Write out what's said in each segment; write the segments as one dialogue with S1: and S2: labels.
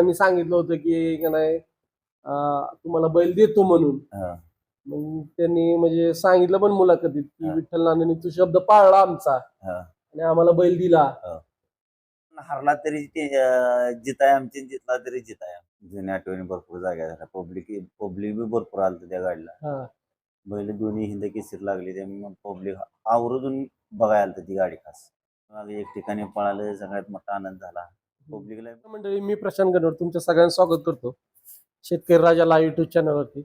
S1: मी सांगितलं होतं की का नाही अं, तुम्हाला बैल देतो म्हणून.
S2: हा.
S1: मग त्यांनी म्हणजे सांगितलं पण मुलाखतीत की
S2: हा.
S1: विठ्ठल नानांनी तू शब्द पाळला आमचा.
S2: हा.
S1: आणि आम्हाला बैल दिला.
S2: हरला तरी ते अं, जिताय आमची जितला तरी जिताय. जुन्या आठवणी भरपूर जागा झाल्या. पब्लिक पब्लिक बी भरपूर आलं त्या गाडीला.
S1: हा.
S2: बैल दोन्ही हिंद केसर लागली त्यामुळे पब्लिक आवर्जून बघायला आलं ती गाडी खास. मग एक ठिकाणी पळालं सगळ्यात मोठा आनंद झाला.
S1: मंडळी मी प्रशांत गणवर तुमच्या सगळ्यांचं स्वागत करतो. शेतकरी राजाला युट्यूब चॅनलवरती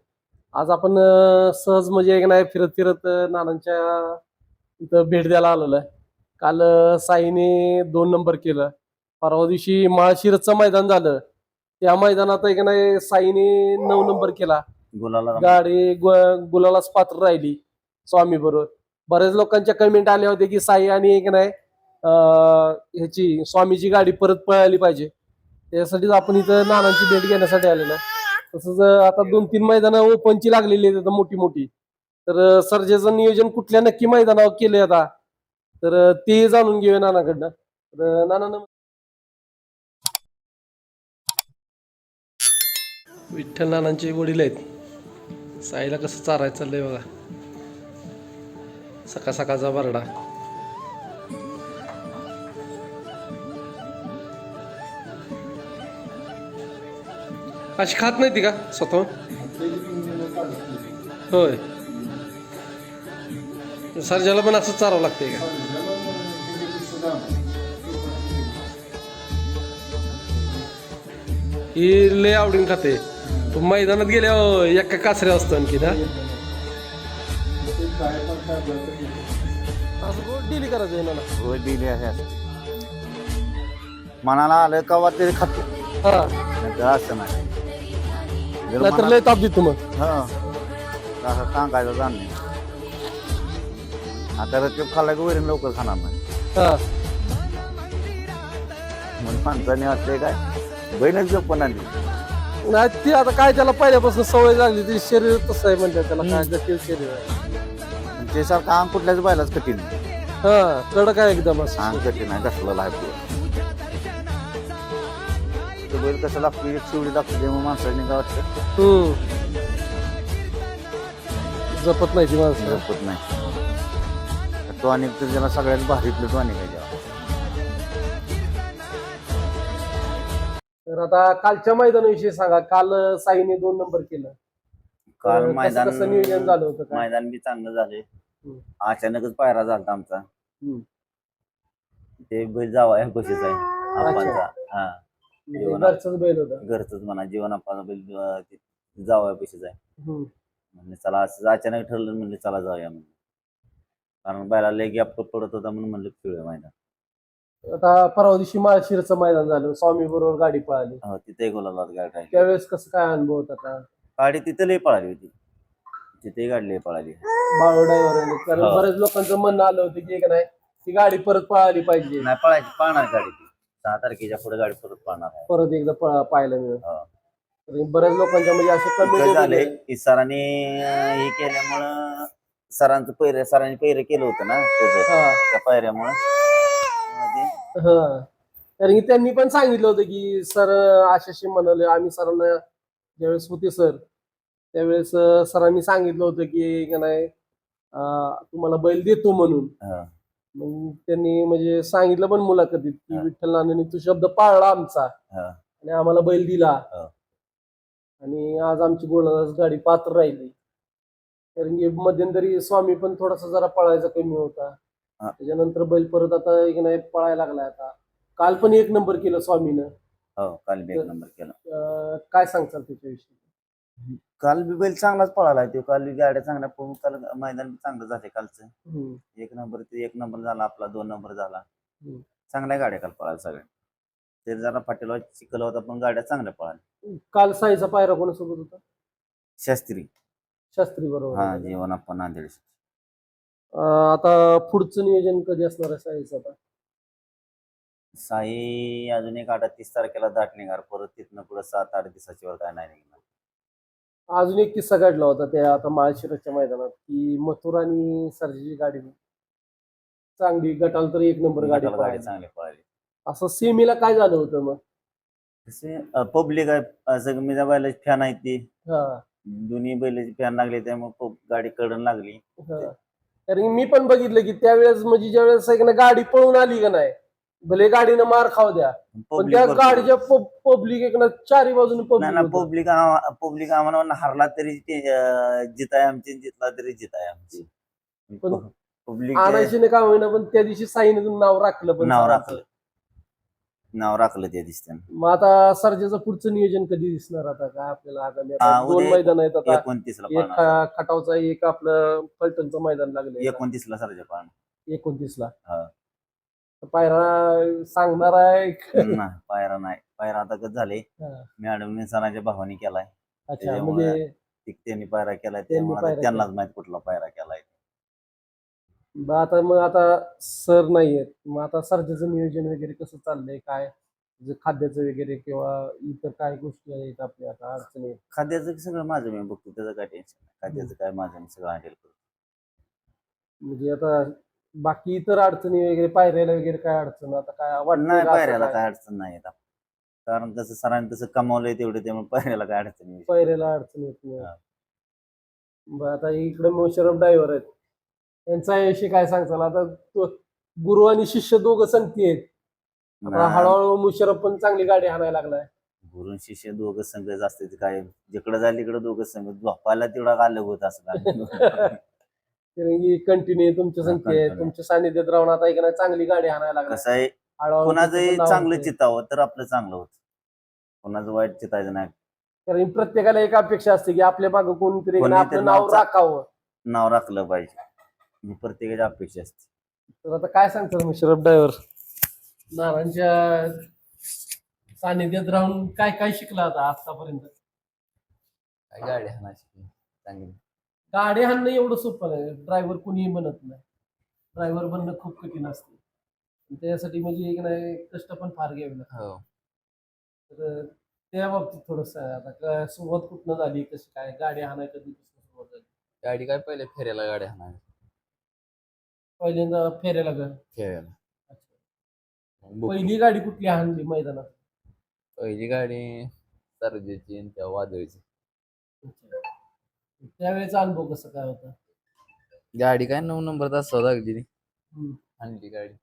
S1: आज आपण सहज म्हणजे एक नाही फिरत फिरत नानांच्या इथं भेट द्यायला आलेलो आहे. काल साईने दोन नंबर केलं. परवा दिवशी माळशिरसचं मैदान झालं. त्या मैदानात एक नाही साईने नऊ नंबर केला.
S2: गुलाला
S1: गाडी गुलालाच पात्र राहिली. स्वामी बरोबर बऱ्याच लोकांच्या कमेंट आल्या होत्या की साई आणि एक नाही ह्याची स्वामीची गाडी परत पळाली पाहिजे. त्यासाठीच आपण इथं नानांची भेट घेण्यासाठी आलेलो तसंच आता दोन तीन मैदानं ओपनची लागलेली आहेत आता मोठी मोठी. तर सर्जेचं नियोजन कुठल्या नक्की मैदानावर केलंय आता? तर ते जाणून घेऊया नानाकडनं. तर नाना नम- विठ्ठल नानांचे वडील आहेत. साईला कसं चारायचं चाललंय बघा. सकाळ सकाळचा बरडा. अशी खात नाही ती का स्वतः होय. सर्जाला पण असं चारावं लागतंय का? ही लय आवडीन खाते. पण मैदानात गेल्यावर एका कासऱ्या असतो आणखी ना असं गोड डिली करायचं आहे ना?
S2: असं. मनाला आलं कवा तरी खातो.
S1: हा.
S2: असं नाही.
S1: नाहीतर लय ताप देतो मग.
S2: हा. असं सांगायचं जाण नाही. आता खाल्ला की वरील लवकर खाणार नाही.
S1: हा.
S2: म्हणून माणसाने वाटते काय बहीणच जपून आली
S1: नाही ती आता काय त्याला पहिल्यापासून सवय लागली ती शरीर तसं आहे म्हणतात त्याला काय जटिल शरीर आहे.
S2: ते सारखं अंग कुठल्याच बायलाच कठीण नाही.
S1: हा कडक आहे एकदम असं.
S2: अंग कठीण आहे कसलं आहे. तो बैल कसं लागतो एक शिवडी लागतो तेव्हा माणसाने काय वाटतं
S1: हम्म. जपत नाही ती माणसं.
S2: जपत नाही. तो अनेक तर त्याला सगळ्यात भारीतलं तो अनेक आहे त्याला.
S1: तर आता कालच्या मैदानाविषयी सांगा काल साईने दोन नंबर केलं.
S2: काल
S1: तर कसं- कसं नियोजन
S2: मैदान
S1: झालं होतं काय?
S2: मैदान बी चांगलं झाले
S1: हम्म.
S2: अचानकच पायरा झाला आमचा.
S1: हम्म.
S2: ते बैल जावा आहे बशीच आहे. आपांचा हा.
S1: घरचंच बैल होता.
S2: घरच म्हणा जीवन आपाचा बैल बशीच आहे.
S1: हम्म.
S2: म्हणले चला असं अचानक ठरलं म्हणले चला जाऊया म्हणलं. कारण बैला लय गॅप पडत होता म्हणून म्हणलं खेळूया मैदान.
S1: आता परवा दिवशी माळशिरचं मैदान झालं. स्वामी बरोबर गाडी पळाली.
S2: हो तिथे गोलाला गाडी राहिली.
S1: त्यावेळेस कसं काय अनुभव होता आता?
S2: गाडी तिथे लय पळाली होती. तिथे गाडी लय पळाली.
S1: बाळू ड्रायव्हर कारण
S2: हो.
S1: बऱ्याच लोकांचं म्हणणं आलं होतं की एक नाही ती गाडी परत पळाली पाहिजे.
S2: नाही पळायची पळणार गाडी ती. सहा तारखेच्या पुढे गाडी परत पळणार आहे.
S1: परत एकदा पाहायला मिळेल.
S2: हो.
S1: तर बऱ्याच लोकांच्या म्हणजे असे
S2: झालंय
S1: कमी
S2: की सरांनी अं, हे केल्यामुळं सरांचं पैर सरांनी पैर केलं होतं ना त्याचं
S1: हा.
S2: त्या पायऱ्यामुळं मध्ये
S1: हा. कारण की त्यांनी पण सांगितलं होतं की सर आशाशी म्हणाले आम्ही सरांना ज्यावेळेस होते सर त्यावेळेस अं, सरांनी सांगितलं होतं की का नाही अं, तुम्हाला बैल देतो म्हणून.
S2: हा.
S1: मग त्यांनी म्हणजे सांगितलं पण मुलाखतीत की
S2: हा.
S1: विठ्ठल नानांनी तू शब्द पाळला आमचा
S2: हा.
S1: आणि आम्हाला बैल दिला
S2: हा.
S1: आणि आज आमची गोलाच गाडी पात्र राहिली कारण की मध्यंतरी स्वामी पण थोडासा जरा पळायचा कमी होता
S2: हा.
S1: त्याच्यानंतर बैल परत आता एक नाही पळायला लागलाय आता काल पण एक नंबर केलं स्वामीनं
S2: हो काल बी एक नंबर केला
S1: अं, काय सांगचाल त्याच्याविषयी
S2: काल बी बैल चांगलाच पळाला तो. काल बी गाड्या चांगल्या पळून काल मैदान बी चांगलं झाले कालचं.
S1: हम्म.
S2: एक नंबर ते एक नंबर झाला आपला दोन नंबर झाला.
S1: हम्म.
S2: चांगल्या गाड्या काल पळाल्या सगळ्या. ते जरा पाटील चिखल होता पण गाड्या चांगल्या पळाल्या.
S1: काल साईचा पायरा कोणासोबत होता?
S2: शास्त्री.
S1: शास्त्री बरोबर.
S2: हा जीवन आपण नांदेड
S1: अं, आता पुढचं नियोजन कधी असणार आहे साईचं आता?
S2: साई अजून एक आठ तीस तारखेला दाट निघार परत तिथनं पुढे सात आठ दिवसाची वर काय नाही निघणार.
S1: अजून एक किस्सा घडला होता त्या आता माळशिरसच्या मैदानात की मथुर आणि सर्जीची गाडी चांगली गटाला तर एक नंबर गाडी
S2: गटाला गाडी
S1: पळाली.
S2: चांगली पळाली.
S1: असं सेमीला काय झालं होतं मग?
S2: तसे पब्लिक आहे मी बैलाची फॅन आहे ती.
S1: हा.
S2: दोन्ही बैलाची फॅन लागली त्यामुळे पब- गाडी कडन लागली.
S1: हा. कारण की मी पण बघितलं की त्यावेळेस म्हणजे ज्यावेळेस एक ना गाडी पळून आली का नाही भले गाडीनं मार खाऊ द्या पण त्या गाडीच्या पब्लिक एक ना चारी बाजूने पब्लिक
S2: पब्लिक पब्लिक आम्हाला हरला तरी ते, अं, जित आहे आमची जितला तरी जित आहे आमची.
S1: पण
S2: पब्लिक
S1: आणायची नाही का होईना पण त्या दिवशी साईने नाव राखलं पण
S2: नाव. राखलं. नाव राखलं त्या दिसत्या
S1: मग आता सर्जेचं पुढचं नियोजन कधी दिसणार आता? काय आपल्याला आगामी दोन मैदान आहेत आता.
S2: एकोणतीस ला
S1: खटावचा एक आपलं फलटणचं मैदान लागलं
S2: एकोणतीस ला सरजा पाळणार
S1: एकोणतीस ला
S2: हा.
S1: पायरा सांगणार आहे.
S2: नाही पायरा नाही. पायरा आता कसं झाले?
S1: हा.
S2: मॅडमने सरांच्या भावानी केलाय.
S1: अच्छा
S2: त्याच्यामुळे
S1: म्हणजे
S2: ते- त्यांनी पायरा केलाय. त्यामुळे
S1: पायरा
S2: आता त्यांनाच माहीत कुठला पायरा केलाय.
S1: ब- आता मग आता सर नाहीयेत. मग आता सर्जेचं नियोजन वगैरे कसं चाललंय? काय? जे खाद्याचं वगैरे किंवा इतर काय गोष्टी आहेत आपल्या? आता अडचणी.
S2: खाद्याचं सगळं माझं मी बघतो. त्याचं काय टेन्शन नाही. खाद्याचं काय माझं मी सगळं हँडल करतो.
S1: म्हणजे आता बाकी इतर अडचणी वगैरे पायऱ्याला वगैरे काय अडचण? आता काय
S2: नाही पायऱ्याला
S1: काय?
S2: अडचण नाही येत कारण कसं सरांनी तसं कमावलंय तेवढं त्यामुळे पायऱ्याला काय अडचण नाही.
S1: पायऱ्याला अडचण येत नाही. बरं आता इकडे मोशरफ ड्रायव्हर आहेत. त्यांचा विषयी काय सांगताल? आता तो गुरु आणि शिष्य दोघं संगती आहेत. आता हळूहळू मुशरफ पण चांगली गाडी हाणायला लागलाय.
S2: गुरु शिष्य दोघं संघच असते ते काय जिकडे जाईल तिकडे दोघं संघ झोपायला तेवढा अलग होत असं
S1: कारण की कंटिन्यू तुमच्या संख्या. तुमच्या सानिध्यात राहून आता एक ना चांगली गाडी हाणायला लागलाय
S2: कसं आहे कोणाचंही चांगलं. चितावं तर आपलं चांगलं होत. कोणाचं वाईट चितायचं नाही.
S1: कारण प्रत्येकाला एक अपेक्षा असते की आपल्या मागे कोणतरी आपलं नाव
S2: नाव चा-
S1: राखावं.
S2: नाव राखलं पाहिजे. ही प्रत्येकाची अपेक्षा असते.
S1: तर आता काय सांगतात मुशरफ ड्रायव्हर? नानांच्या सानिध्यात राहून काय काय शिकला आता आतापर्यंत?
S3: काय गाडी हाणायची चांगली.
S1: गाडी हाणणं एवढं सोपं नाही. ड्रायव्हर कुणीही बनत नाही. ड्रायव्हर बनणं खूप कठीण असते. त्यासाठी म्हणजे एक नाही कष्ट पण फार घ्यावे लागतात.
S3: हो.
S1: तर त्या बाबतीत थोडस आता काय सुरुवात कुठनं झाली? कशी काय? गाडी हाणाय कधी सुरुवात झाली?
S3: गाडी काय पहिले फेऱ्याला गाडी हाणायची.
S1: पहिल्यांदा फेऱ्याला ग.
S3: फेऱ्याला.
S1: पहिली गाडी कुठली हाणली मैदानात?
S3: पहिली गाडी सरजेची आणि त्या वादळीची.
S1: त्यावेळेचा अनुभव कसा काय होता?
S3: गाडी काय नऊ नंबर तास अगदी
S1: हम्म.
S3: आणली गाडी.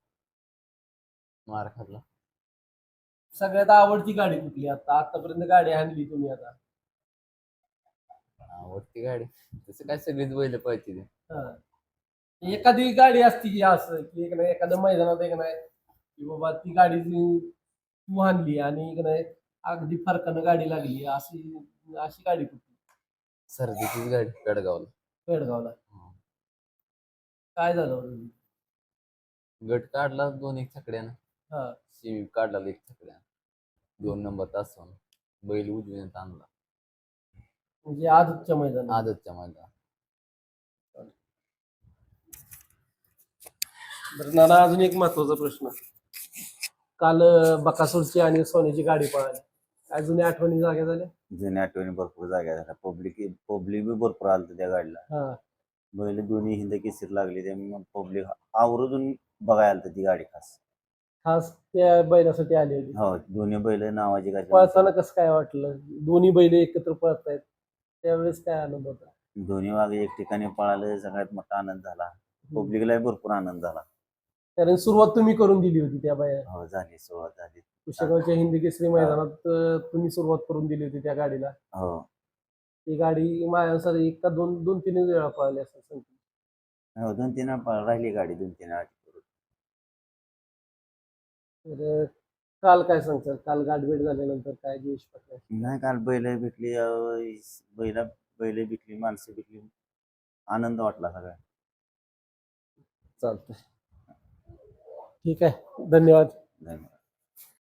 S3: मार खाल्ला.
S1: सगळ्यात आवडती गाडी कुठली आता? आतापर्यंत गाडी हाणली तुम्ही आता.
S3: आवडती गाडी. तसं काय सगळीच बैल
S1: हा. एखादी गाडी असती की असं की एक नाही एखाद्या मैदानात एक नाही की बाबा ती गाडी जी तू आणली आणि एक नाही अगदी फरकानं गाडी लागली अशी अशी गाडी कुठली?
S3: सरजेचीच गाडी पेडगावला हा.
S1: काय झालं होतं?
S3: गट काढला दोन एक छकड्यानं.
S1: हा.
S3: शिवी काढला एक छकड्यानं. दोन नंबर तास बैल उजवीने आणला
S1: म्हणजे आजच्या मैदानात.
S3: आदतच्या मैदान
S1: बरं नाना अजून एक महत्त्वाचा प्रश्न. काल अं, बकासूरची आणि सोन्याची गाडी पळाली. काय जुन्या आठवणी जाग्या झाल्या?
S2: जुन्या आठवणी भरपूर जागा झाल्या. पब्लिक पब्लिक बी भरपूर आलं त्या गाडीला.
S1: हा.
S2: बैल दोन्ही हिंद केसरी लागली त्यामुळे पब्लिक आवर्जून बघायला आलतं ती गाडी खास.
S1: खास त्या बैलासाठी आली होती.
S2: हो दोन्ही बैल नावाची गाडी.
S1: पळताना कसं काय वाटलं? दोन्ही बैल एकत्र पळतायत त्यावेळेस काय आनंद होता?
S2: दोन्ही वागे एक ठिकाणी पळाले सगळ्यात मोठा आनंद झाला. पब्लिकलाही भरपूर आनंद झाला.
S1: कारण सुरुवात तुम्ही करून दिली होती त्या बाया.
S2: हो झाली सुरुवात झाली.
S1: कुशेगावच्या हिंदी केसरी मैदानात अं, तुम्ही सुरुवात करून दिली होती त्या गाडीला.
S2: हो.
S1: ती गाडी माझ्यानुसार एक का दोन दोन तीन वेळा पळाली असं सांगते
S2: हो दोन तीन राहिली गाडी दोन तीन वेळा
S1: तर काल काय सांगतात काल गाठभेट झाल्यानंतर काय दिवस पटला?
S2: नाही काल बैल भेटली अं, बैला बैल भेटली माणसं भेटली. आनंद वाटला सगळा
S1: चालतंय. ठीक आहे. धन्यवाद.
S2: धन्यवाद.